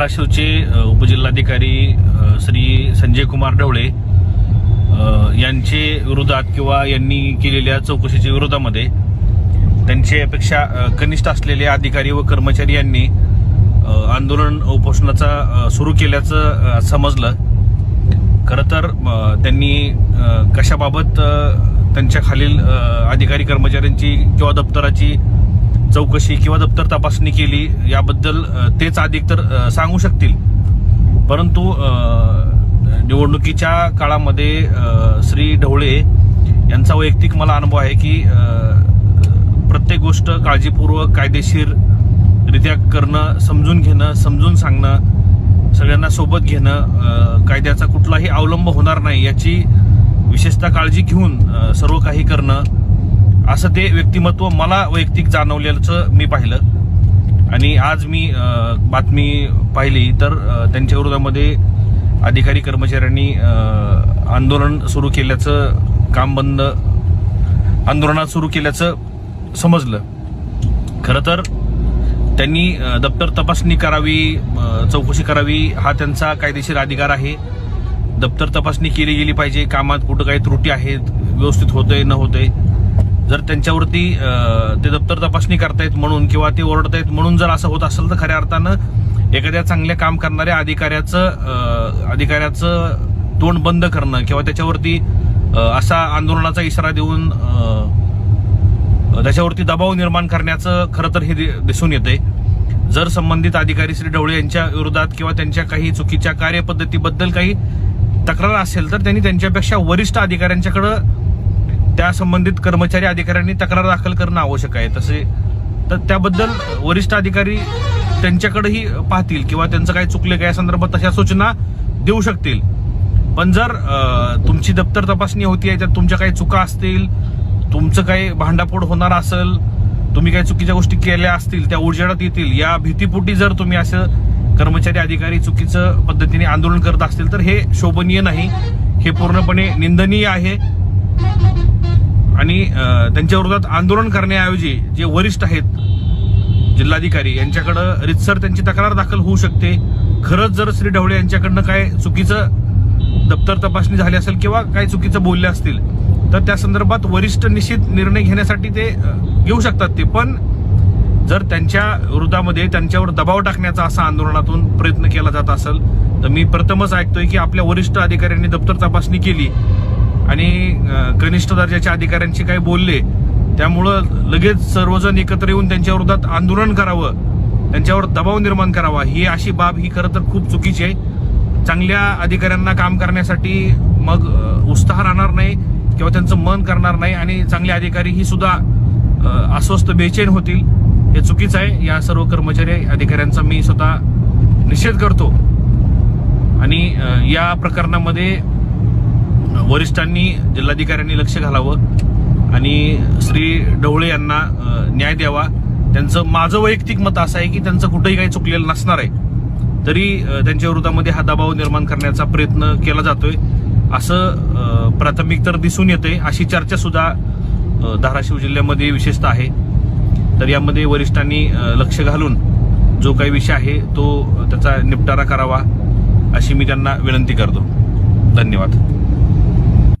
धाराशिवचे उपजिल्हाधिकारी श्री संजय कुमार ढवळे यांचे विरोधात किंवा यांनी केलेल्या चौकशीच्या विरोधामध्ये त्यांच्यापेक्षा अपेक्षा कनिष्ठ असलेले अधिकारी व कर्मचारी यांनी आंदोलन उपोषणाचा सुरू केल्याचं समजलं. खरं तर त्यांनी कशाबाबत त्यांच्या खालील अधिकारी कर्मचाऱ्यांची किंवा दप्तराची चौकशी किंवा दप्तर तपासणी केली याबद्दल तेच अधिक तर सांगू शकतील. परंतु निवडणुकीच्या काळामध्ये श्री ढवळे यांचा वैयक्तिक मला अनुभव आहे की प्रत्येक गोष्ट काळजीपूर्वक कायदेशीर रित्या करणं समजून घेणं समजून सांगणं सगळ्यांना सोबत घेणं कायद्याचा कुठलाही अवलंब होणार नाही याची विशेषतः काळजी घेऊन सर्व काही करणं असं ते व्यक्तिमत्व मला वैयक्तिक जाणवल्याचं मी पाहिलं. आणि आज मी बातमी पाहिली तर त्यांच्या विरोधामध्ये अधिकारी कर्मचाऱ्यांनी आंदोलन सुरू केल्याचं काम बंद आंदोलनात सुरू केल्याचं समजलं. खरं तर त्यांनी दप्तर तपासणी करावी चौकशी करावी हा त्यांचा कायदेशीर अधिकार आहे. दप्तर तपासणी केली गेली पाहिजे कामात कुठं काही त्रुटी आहेत व्यवस्थित होतंय न होतंय जर त्यांच्यावरती ते दप्तर तपासणी करतायत म्हणून किंवा ते ओरडतायत म्हणून जर असं होत असेल तर खऱ्या अर्थानं एखाद्या चांगल्या काम करणाऱ्या अधिकाऱ्याचं अधिकाऱ्याचं तोंड बंद करणं किंवा त्याच्यावरती असा आंदोलनाचा इशारा देऊन त्याच्यावरती दबाव निर्माण करण्याचं खरं तर हे दि- दिसून येते जर संबंधित अधिकारी श्री ढवळे यांच्या विरोधात किंवा त्यांच्या काही चुकीच्या कार्यपद्धतीबद्दल काही तक्रार असेल तर त्यांनी त्यांच्यापेक्षा वरिष्ठ अधिकाऱ्यांच्याकडं त्या संबंधित कर्मचारी अधिकाऱ्यांनी तक्रार दाखल करणं आवश्यक आहे. तसे तर त्याबद्दल वरिष्ठ अधिकारी त्यांच्याकडेही पाहतील किंवा त्यांचं काही चुकलं काय या संदर्भात तशा सूचना देऊ शकतील. पण जर तुमची दप्तर तपासणी होती आहे तर तुमच्या काही चुका असतील तुमचं काही भांडाफोड होणार असेल तुम्ही काही चुकीच्या गोष्टी केल्या असतील त्या उजेडात येतील या भीतीपोटी जर तुम्ही असं कर्मचारी अधिकारी चुकीचं पद्धतीने आंदोलन करत असतील तर हे शोभनीय नाही. हे पूर्णपणे निंदनीय आहे. आणि त्यांच्या विरोधात आंदोलन करण्याऐवजी जे वरिष्ठ आहेत जिल्हाधिकारी यांच्याकडं रितसर त्यांची तक्रार दाखल होऊ शकते. खरंच जर श्री ढवळे यांच्याकडनं काय चुकीचं दप्तर तपासणी झाली असेल किंवा काही चुकीचं बोलले असतील तर त्या संदर्भात वरिष्ठ निश्चित निर्णय घेण्यासाठी ते घेऊ शकतात ते. पण जर त्यांच्या विरोधामध्ये त्यांच्यावर दबाव टाकण्याचा असा आंदोलनातून प्रयत्न केला जात असेल तर मी प्रथमच ऐकतोय की आपल्या वरिष्ठ अधिकाऱ्यांनी दप्तर तपासणी केली. आणि कनिष्ठ दर्जाच्या अधिकाऱ्यांशी काही बोलले त्यामुळं लगेच सर्वजण एकत्र येऊन त्यांच्या विरोधात आंदोलन करावं त्यांच्यावर दबाव निर्माण करावा ही अशी बाब ही खरं तर खूप चुकीची आहे. चांगल्या अधिकाऱ्यांना काम करण्यासाठी मग उत्साह राहणार नाही किंवा त्यांचं मन करणार नाही आणि चांगले अधिकारी ही सुद्धा अस्वस्थ बेचैन होतील. हे चुकीचं आहे. या सर्व कर्मचारी अधिकाऱ्यांचा मी स्वतः निषेध करतो. आणि या प्रकरणामध्ये वरिष्ठांनी जिल्हाधिकाऱ्यांनी लक्ष घालावं आणि श्री ढवळे यांना न्याय द्यावा. त्यांचं माझं वैयक्तिक मत असं आहे की त्यांचं कुठेही काही चुकलेलं नसणार आहे. तरी त्यांच्या विरोधामध्ये हा दबाव निर्माण करण्याचा प्रयत्न केला जातोय. असं प्राथमिक तर दिसून येते अशी चर्चा सुद्धा धाराशिव जिल्ह्यामध्ये विशेषतः आहे. तर यामध्ये वरिष्ठांनी लक्ष घालून जो काही विषय आहे तो त्याचा निपटारा करावा अशी मी त्यांना विनंती करतो. धन्यवाद.